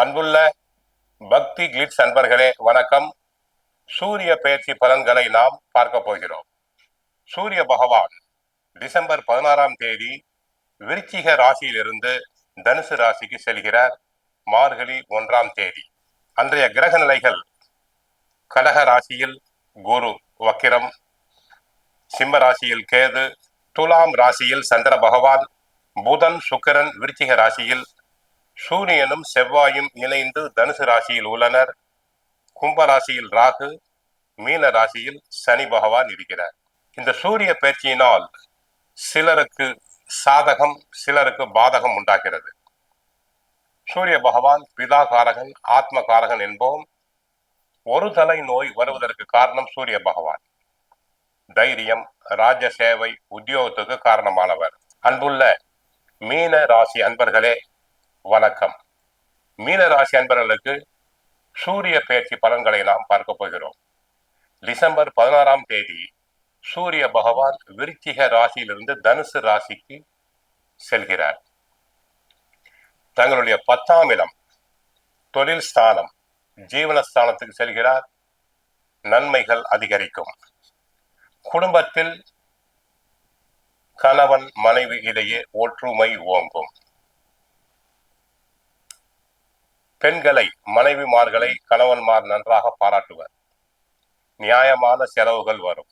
அன்புள்ள பக்தி கிளிட்ஸ் அன்பர்களே வணக்கம். சூரிய பயிற்சி பலன்களை நாம் பார்க்க போகிறோம். சூரிய பகவான் டிசம்பர் பதினாறாம் தேதி விருச்சிக ராசியிலிருந்து தனுசு ராசிக்கு செல்கிறார். மார்கழி ஒன்றாம் தேதி. அன்றைய கிரக நிலைகள் கடக ராசியில் குரு வக்கிரம் சிம்ம ராசியில் கேது துலாம் ராசியில் சந்திர பகவான் புதன் சுக்கிரன் விருச்சிக ராசியில் சூரியனும் செவ்வாயும் இணைந்து தனுசு ராசியில் உள்ளனர். கும்ப ராசியில் ராகு மீன ராசியில் சனி பகவான் இருக்கிறார். இந்த சூரிய பயிற்சியினால் சிலருக்கு சாதகம் சிலருக்கு பாதகம் உண்டாகிறது. சூரிய பகவான் பிதா காரகன் ஆத்ம காரகன் என்போம். ஒரு தலை நோய் வருவதற்கு காரணம் சூரிய பகவான். தைரியம் ராஜ சேவை உத்தியோகத்துக்கு காரணமானவர். அன்புள்ள மீன ராசி அன்பர்களே வணக்கம். மீன ராசி அன்பர்களுக்கு சூரிய பயிற்சி பலன்களை நாம் பார்க்க போகிறோம். டிசம்பர் பதினாறாம் தேதி சூரிய பகவான் விருச்சிக ராசியிலிருந்து தனுசு ராசிக்கு செல்கிறார். தங்களுடைய பத்தாம் இடம் தொழில் ஸ்தானம் ஜீவனஸ்தானத்துக்கு செல்கிறார். நன்மைகள் அதிகரிக்கும். குடும்பத்தில் கணவன் மனைவி இடையே ஒற்றுமை ஓங்கும். பெண்களை மனைவிமார்களை கணவன்மார் நன்றாக பாராட்டுவர். நியாயமான செலவுகள் வரும்.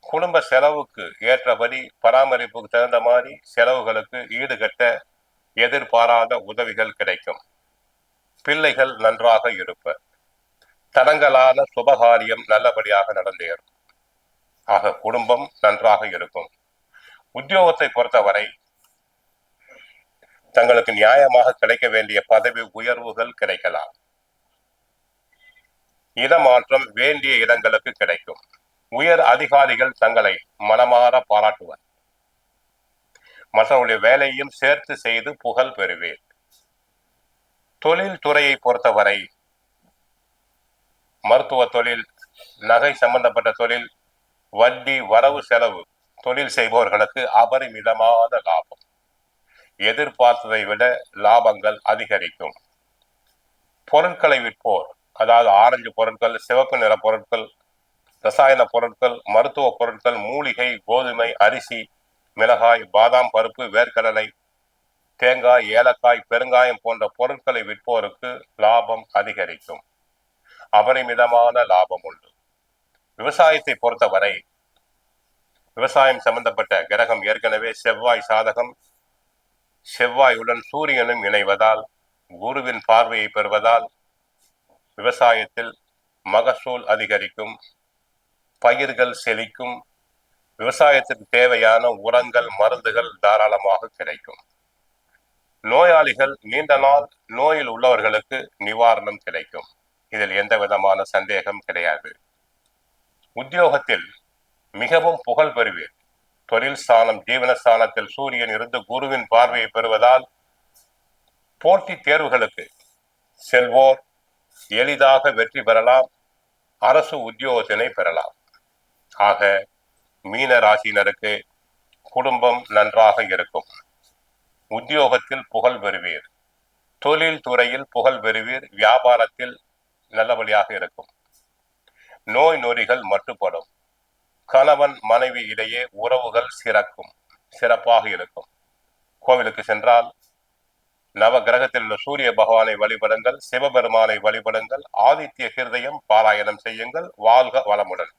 குடும்ப செலவுக்கு ஏற்றபடி பராமரிப்புக்கு தகுந்த மாதிரி செலவுகளுக்கு ஈடுகட்ட எதிர்பாராத உதவிகள் கிடைக்கும். பிள்ளைகள் நன்றாக இருப்பர். தடங்கலான சுபகாரியம் நல்லபடியாக நடந்தேறும். ஆக குடும்பம் நன்றாக இருக்கும். உத்தியோகத்தை பொறுத்தவரை தங்களுக்கு நியாயமாக கிடைக்க வேண்டிய பதவி உயர்வுகள் கிடைக்கலாம். இடமாற்றம் வேண்டிய இடங்களுக்கு கிடைக்கும். உயர் அதிகாரிகள் தங்களை மனமாற பாராட்டுவர். மற்றவருடைய வேலையும் சேர்த்து செய்து புகழ் பெறுவேன். தொழில் துறையை பொறுத்தவரை மருத்துவ தொழில் நகை சம்பந்தப்பட்ட தொழில் வட்டி வரவு செலவு தொழில் செய்பவர்களுக்கு அபரிமிதமான லாபம். எதிர்பார்த்ததை விட லாபங்கள் அதிகரிக்கும். பொருட்களை விற்போர் அதாவது ஆரஞ்சு பொருட்கள் சிவப்பு நிற பொருட்கள் ரசாயன பொருட்கள் மருத்துவ பொருட்கள் மூலிகை கோதுமை அரிசி மிளகாய் பாதாம் பருப்பு வேர்க்கடலை தேங்காய் ஏலக்காய் பெருங்காயம் போன்ற பொருட்களை விற்போருக்கு லாபம் அதிகரிக்கும். அபரிமிதமான லாபம் உண்டு. விவசாயத்தை பொறுத்தவரை விவசாயம் சம்பந்தப்பட்ட கிரகம் ஏற்கனவே செவ்வாய் சாதகம் செவ்வாயுடன் சூரியனும் இணைவதால் குருவின் பார்வையை பெறுவதால் விவசாயத்தில் மகசூல் அதிகரிக்கும் பயிர்கள் செழிக்கும் விவசாயத்திற்கு தேவையான உரங்கள் மருந்துகள் தாராளமாக கிடைக்கும். நோயாளிகள் நீண்ட நாள் நோயில் உள்ளவர்களுக்கு நிவாரணம் கிடைக்கும். இதில் எந்த விதமான சந்தேகம் கிடையாது. உத்தியோகத்தில் மிகவும் புகழ் பெறுவீர். தொழில் ஸ்தானம் ஜீவனஸ்தானத்தில் சூரியன் இருந்து குருவின் பார்வையை பெறுவதால் போட்டி தேர்வுகளுக்கு செல்வோர் எளிதாக வெற்றி பெறலாம் அரசு உத்தியோகத்தினை பெறலாம். ஆக மீன ராசியினருக்கு குடும்பம் நன்றாக இருக்கும். உத்தியோகத்தில் புகழ் பெறுவீர். தொழில் துறையில் புகழ் பெறுவீர். வியாபாரத்தில் நல்லபடியாக இருக்கும். நோய் நொறிகள் மட்டுப்படும். கணவன் மனைவி இடையே உறவுகள் சிறக்கும் சிறப்பாக இருக்கும். கோவிலுக்கு சென்றால் நவ கிரகத்தில் உள்ள சூரிய பகவானை வழிபடுங்கள் சிவபெருமானை வழிபடுங்கள் ஆதித்ய ஹிருதயம் பாராயணம் செய்யுங்கள் வாழ்க வளமுடன்.